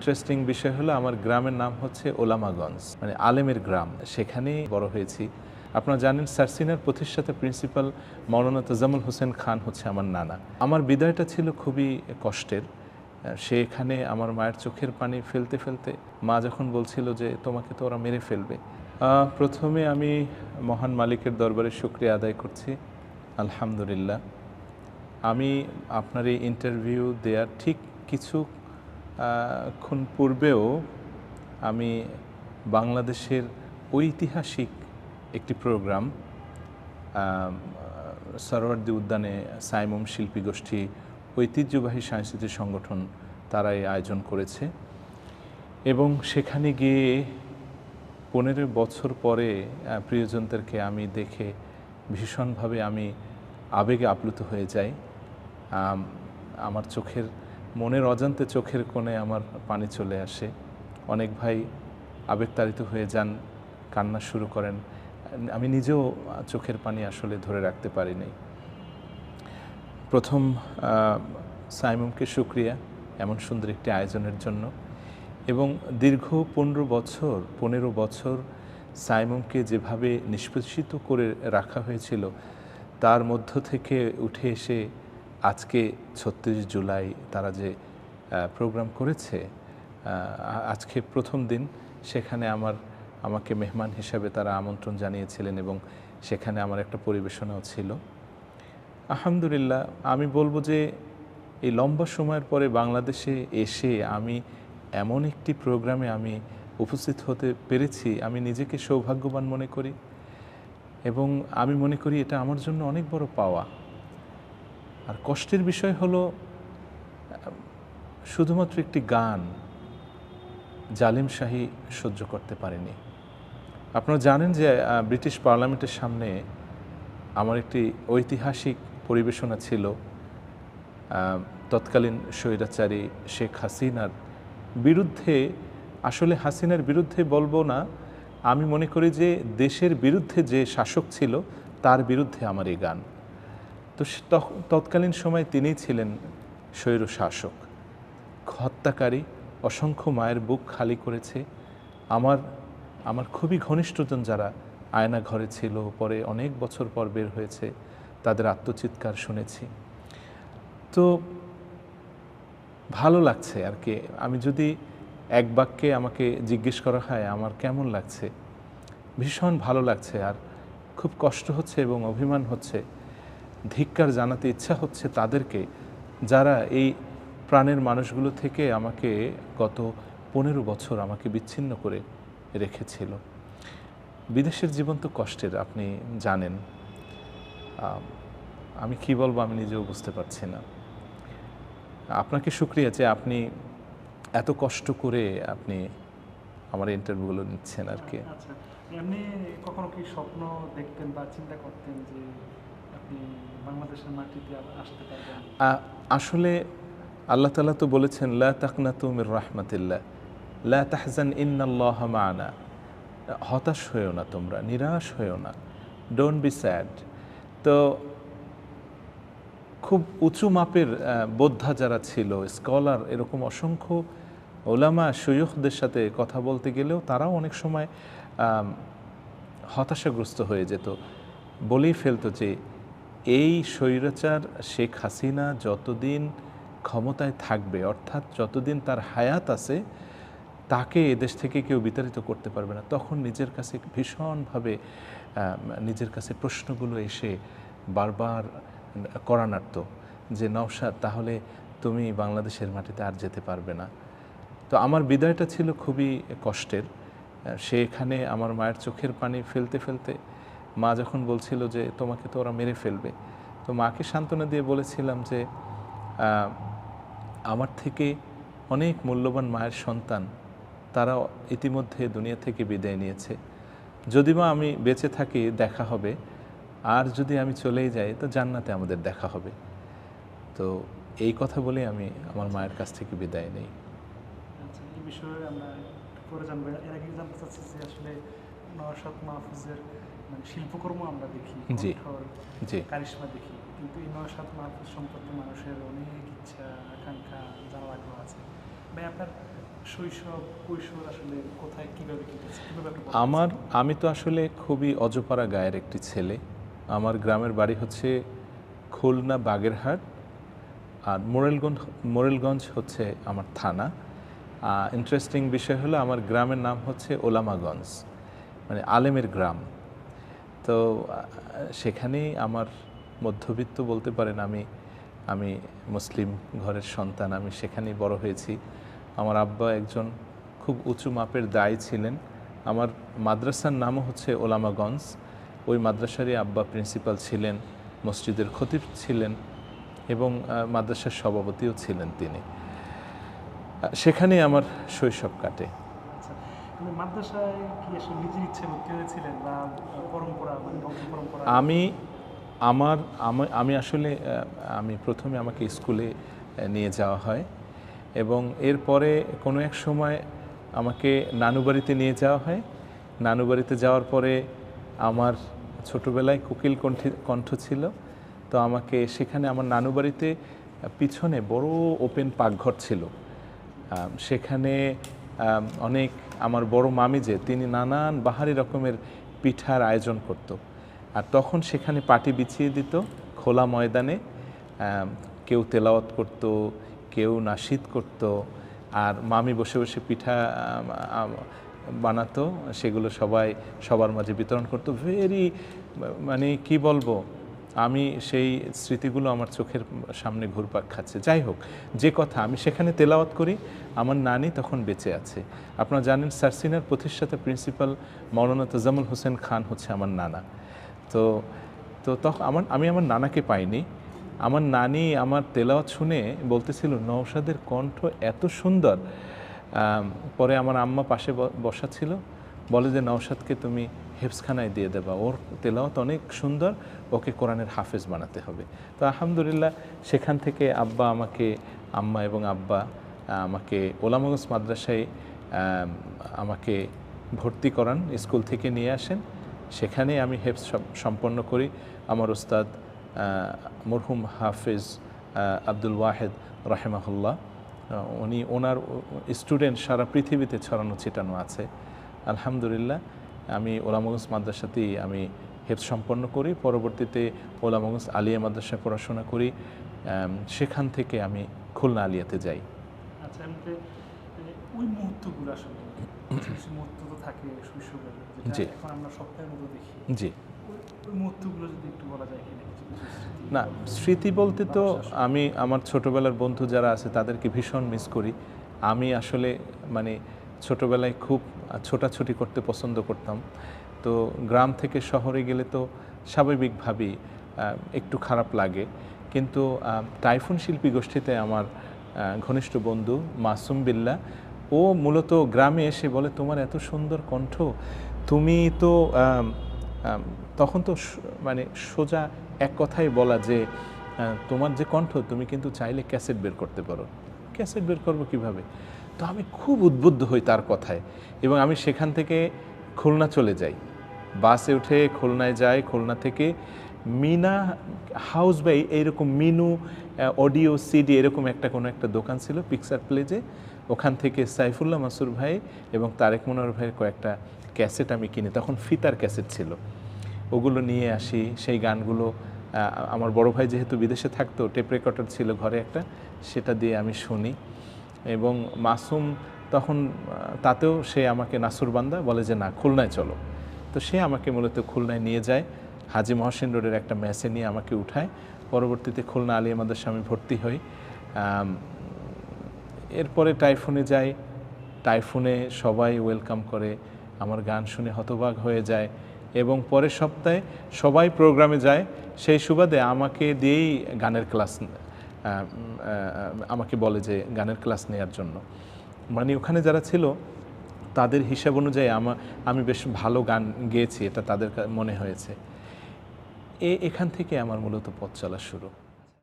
Interesting বিষয় হলো আমার গ্রামের নাম হচ্ছে ওলামাগঞ্জ মানে আলেমের গ্রাম। সেখানেই বড় হয়েছি। আপনারা জানেন সারসিনার প্রতিষ্ঠাতা প্রিন্সিপাল মৌলানা তাজামুল হোসেন খান হচ্ছে আমার নানা। আমার বিদায়টা ছিল খুবই কষ্টের। সে এখানে আমার মায়ের চোখের পানি ফেলতে ফেলতে মা যখন বলছিল যে তোমাকে তো ওরা মেরে ফেলবে প্রথমে আমি মহান মালিকের দরবারে শুক্রিয়া আদায় করছি। আলহামদুলিল্লাহ। আমি আপনার এই ইন্টারভিউ দেওয়ার ঠিক কিছু ক্ষণ পূর্বেও আমি বাংলাদেশের ঐতিহাসিক একটি প্রোগ্রাম সরোয়ার্দী উদ্যানে সাইমম শিল্পী গোষ্ঠী ঐতিহ্যবাহী সাংস্কৃতিক সংগঠন তারা এই আয়োজন করেছে। এবং সেখানে গিয়ে পনেরো বছর পরে প্রিয়জনদেরকে আমি দেখে ভীষণভাবে আমি আবেগে আপ্লুত হয়ে যাই। আমার চোখের মনের অজান্তে চোখের কোণে আমার পানি চলে আসে। অনেক ভাই আবেগতাড়িত হয়ে যান কান্না শুরু করেন। আমি নিজেও চোখের পানি আসলে ধরে রাখতে পারিনি। প্রথম আহ, সাইমুমকে শুক্রিয়া এমন সুন্দর একটি আয়োজনের জন্য। এবং দীর্ঘ পনেরো বছর পনেরো বছর সাইমুমকে যেভাবে নিষ্পেষিত করে রাখা হয়েছিল তার মধ্য থেকে উঠে এসে আজকে ছত্রিশ জুলাই তারা যে প্রোগ্রাম করেছে আজকে প্রথম দিন, সেখানে আমার, আমাকে মেহমান হিসাবে তারা আমন্ত্রণ জানিয়েছিলেন এবং সেখানে আমার একটা পরিবেশনাও ছিল। আলহামদুলিল্লাহ, আমি বলব যে, এই লম্বা সময়ের পরে বাংলাদেশে এসে আমি এমন একটি প্রোগ্রামে আমি উপস্থিত হতে পেরেছি, আমি নিজেকে সৌভাগ্যবান মনে করি এবং আমি মনে করি এটা আমার জন্য অনেক বড় পাওয়া। আর কষ্টের বিষয় হলো, শুধুমাত্র একটি গান জালিম শাহী সহ্য করতে পারেনি। আপনারা জানেন যে ব্রিটিশ পার্লামেন্টের সামনে আমার একটি ঐতিহাসিক পরিবেশনা ছিল। তৎকালীন স্বৈরাচারী শেখ হাসিনার বিরুদ্ধে, আসলে হাসিনার বিরুদ্ধে বলব না, আমি মনে করি যে দেশের বিরুদ্ধে যে শাসক ছিল, তার বিরুদ্ধে আমার এই গান। তো তৎকালীন সময় তিনিই ছিলেন স্বৈর শাসক। হত্যাকারী, অসংখ্য মায়ের বুক খালি করেছে। আমার আমার খুবই ঘনিষ্ঠজন যারা আয়না ঘরে ছিল, পরে অনেক বছর পর বের হয়েছে, তাদের আত্মচিৎকার শুনেছি। তো ভালো লাগছে আর কি। আমি যদি এক বাক্যে আমাকে জিজ্ঞেস করা হয়, আমার কেমন লাগছে? ভীষণ ভালো লাগছে আর খুব কষ্ট হচ্ছে এবং অভিমান হচ্ছে। ধিক্কার জানাতে ইচ্ছা হচ্ছে তাদেরকে, যারা এই প্রাণের মানুষগুলো থেকে আমাকে গত পনেরো বছর আমাকে বিচ্ছিন্ন করে রেখেছিল। বিদেশের জীবন তো কষ্টের, আপনি জানেন। আমি কি বলব আমি নিজেও বুঝতে পারছি না। আপনাকে শুক্রিয়া যে আপনি এত কষ্ট করে আপনি আমার ইন্টারভিউগুলো নিচ্ছেন আর কি। আচ্ছা কখনো কি স্বপ্ন দেখতেন বা চিন্তা করতেন যে বাংলাদেশের মাটিতে আসতে পারবেন। আসলে আল্লাহ তালা তো বলেছেন, লা তাকনাতু মির রাহমাতিল্লাহ, লা তাহজান ইন্নাল্লাহ মানা। হতাশ হয়েও না তোমরা, নিরাশ হয়েও না। ডোন্ট বি স্যাড তো খুব উঁচু মাপের বোদ্ধা যারা ছিল, স্কলার, এরকম অসংখ্য ওলামা, সৈয়খদের সাথে কথা বলতে গেলেও তারাও অনেক সময় হতাশাগ্রস্ত হয়ে যেত। বলেই ফেলতো যে এই স্বৈরাচার শেখ হাসিনা যতদিন ক্ষমতায় থাকবে, অর্থাৎ যতদিন তার হায়াত আছে, তাকে এদেশ থেকে কেউ বিতাড়িত করতে পারবে না। তখন নিজের কাছে ভীষণভাবে নিজের কাছে প্রশ্নগুলো এসে বারবার করানার্ত যে, নওশাদ, তাহলে তুমি বাংলাদেশের মাটিতে আর যেতে পারবে না। তো আমার বিদায়টা ছিল খুবই কষ্টের। সে এখানে আমার মায়ের চোখের পানি ফেলতে ফেলতে মা যখন বলছিল যে, তোমাকে তো ওরা মেরে ফেলবে। তো মাকে সান্ত্বনা দিয়ে বলেছিলাম যে আমার থেকে অনেক মূল্যবান মায়ের সন্তান তারা ইতিমধ্যে দুনিয়া থেকে বিদায় নিয়েছে। যদি বা আমি বেঁচে থাকি, দেখা হবে। আর যদি আমি চলেই যাই, তো জান্নাতে আমাদের দেখা হবে। তো এই কথা বলে আমি আমার মায়ের কাছ থেকে বিদায় নেই। আচ্ছা এই বিষয়ে আমরা পরে জানব। এর আগে জানতে চাচ্ছি যে আসলে নওশাদ মাহফুজের মানে শিল্পকর্ম আমরা দেখি জি। জি। কারিশমা দেখি। কিন্তু এই নওশাদ মাহফুজ সম্পর্কে মানুষের অনেক ইচ্ছা আকাঙ্ক্ষা জানার আগ্রহ আছে। ভাই আপনার শৈশব কৈশোর আসলে কোথায় কীভাবে কেটেছে? কীভাবে আপনি বলতে আমার আমি তো আসলে খুবই অজপাড়া গায়ের একটি ছেলে। আমার গ্রামের বাড়ি হচ্ছে খুলনা বাগেরহাট আর মোরেলগঞ্জ মোরেলগঞ্জ হচ্ছে আমার থানা। ইন্টারেস্টিং বিষয় হলো আমার গ্রামের নাম হচ্ছে ওলামাগঞ্জ। মানে আলেমের গ্রাম। তো, সেখানেই আমার মধ্যবিত্ত বলতে পারেন আমি আমি মুসলিম ঘরের সন্তান, আমি সেখানেই বড় হয়েছি। আমার আব্বা একজন খুব উঁচু মাপের দায় ছিলেন। আমার মাদ্রাসার নামও হচ্ছে ওলামাগঞ্জ। ওই মাদ্রাসারই আব্বা প্রিন্সিপাল ছিলেন, মসজিদের খতিব ছিলেন এবং মাদ্রাসার সভাপতিও ছিলেন তিনি। সেখানেই আমার শৈশব কাটে। মাদ্রাসায় ইচ্ছে হয়েছিলেন মানে আমি, আমার, আমি- আসলে আমি প্রথমে আমাকে স্কুলে নিয়ে যাওয়া হয় এবং এরপরে কোনো এক সময় আমাকে নানু বাড়িতে নিয়ে যাওয়া হয়। নানু বাড়িতে যাওয়ার পরে আমার ছোটোবেলায় কোকিল কণ্ঠে, কণ্ঠ ছিল। তো আমাকে সেখানে আমার নানু বাড়িতে পিছনে বড় ওপেন পাকঘর ছিল। সেখানে অনেক আমার বড় মামি যে, তিনি নানান বাহারি রকমের পিঠার আয়োজন করত। আর তখন সেখানে পাটি বিছিয়ে দিত, খোলা ময়দানে কেউ তেলাওয়াত করত, কেউ নাশিদ করত, আর মামি বসে বসে পিঠা বানাতো, সেগুলো সবাই সবার মাঝে বিতরণ করতো। ভেরি মানে কি বলব? আমি সেই স্মৃতিগুলো আমার চোখের সামনে ঘুরপাক খাচ্ছে। যাই হোক, যে কথা, আমি সেখানে তেলাওয়াত করি, আমার নানি তখন বেঁচে আছে। আপনারা জানেন সারসিনার প্রতিষ্ঠাতা প্রিন্সিপাল মৌলানা তাজামুল হোসেন খান হচ্ছে আমার নানা। তো তো তখন আমার, আমি আমার নানাকে পাইনি। আমার নানি আমার তেলাওয়াত শুনে বলতেছিল নৌসাদের কণ্ঠ এত সুন্দর। পরে আমার আম্মা পাশে বসা ছিল। বলে যে, নওশাদকে তুমি হেফসখানায় দিয়ে দেবা। ওর তেলাওয়াত অনেক সুন্দর। ওকে কোরআনের হাফেজ বানাতে হবে। তো আলহামদুলিল্লাহ, সেখান থেকে আব্বা আমাকে, আম্মা এবং আব্বা আমাকে ওলামগঞ্জ মাদ্রাসায় আমাকে ভর্তি করান, স্কুল থেকে নিয়ে আসেন। সেখানে আমি হেফস সম্পন্ন করি। আমার ওস্তাদ মরহুম হাফেজ আব্দুল ওয়াহেদ রাহেমাহুল্লাহ উনি ওনার স্টুডেন্ট সারা পৃথিবীতে ছড়ানো ছিটানো আছে। আলহামদুলিল্লাহ, আমি ওলামগঞ্জ মাদ্রাসাতেই আমি হেফ সম্পন্ন করি পরবর্তীতে ওলামগঞ্জ আলিয়া মাদ্রাসায় পড়াশোনা করি সেখান থেকে আমি খুলনা আলিয়াতে যাই। আচ্ছা মানে ওই মুহূর্তগুলো আসলে কিছু কিছু মুহূর্ত তো থাকে শৈশবের জি। এখন আমরা সপ্তাহের মতো দেখি। জি। মুহূর্তগুলো যদি একটু বলা যায় না স্মৃতি বলতে তো আমি আমার ছোটবেলার বন্ধু যারা আছে তাদেরকে ভীষণ মিস করি। আমি আসলে মানে ছোটবেলায় খুব ছোটাছুটি করতে পছন্দ করতাম। তো গ্রাম থেকে শহরে গেলে তো স্বাভাবিকভাবেই একটু খারাপ লাগে। কিন্তু টাইফুন শিল্পী গোষ্ঠীতে আমার ঘনিষ্ঠ বন্ধু মাসুম বিল্লা, ও মূলত গ্রামে এসে বলে, তোমার এত সুন্দর কণ্ঠ, তুমি তো তখন তো মানে সোজা এক কথাই বলা যে তোমার যে কণ্ঠ, তুমি কিন্তু চাইলে ক্যাসেট বের করতে পারো। ক্যাসেট বের করব কীভাবে? তো আমি খুব উদ্বুদ্ধ হই তার কথায় এবং আমি সেখান থেকে খুলনা চলে যাই। বাসে উঠে খুলনায় যায়, খুলনা থেকে মিনা হাউস বাই এইরকম মিনু অডিও সিডি এরকম একটা কোনো একটা দোকান ছিল পিকচার প্লেজে ওখান থেকে সাইফুল্লাহ মাসুর ভাই এবং তারেক মনোয়ার ভাইয়ের কয়েকটা ক্যাসেট আমি কিনি। তখন ফিতার ক্যাসেট ছিল। ওগুলো নিয়ে আসি, সেই গানগুলো আমার বড় ভাই যেহেতু বিদেশে থাকতো টেপ রেকর্ডার ছিল ঘরে একটা, সেটা দিয়ে আমি শুনি। এবং মাসুম তখন তাতেও সে আমাকে নাসুরবান্দা বলে যে, না, খুলনায় চলো। তো সে আমাকে মূলত খুলনায় নিয়ে যায়। হাজি মহসিন রোডের একটা ম্যাচে নিয়ে আমাকে উঠায়। পরবর্তীতে খুলনা আলী আমাদের স্বামী ভর্তি হই। এরপরে টাইফুনে যাই। টাইফুনে সবাই ওয়েলকাম করে। আমার গান শুনে হতবাক হয়ে যায়। এবং পরের সপ্তাহে সবাই প্রোগ্রামে যায়। সেই সুবাদে আমাকে দিয়েই গানের ক্লাস আমাকে বলে যে গানের ক্লাস নেওয়ার জন্য। মানে ওখানে যারা ছিল তাদের হিসাব অনুযায়ী আমা, আমি বেশ ভালো গান গেয়েছি, এটা তাদের মনে হয়েছে। এ, এখান থেকে আমার মূলত পথ চলা শুরু।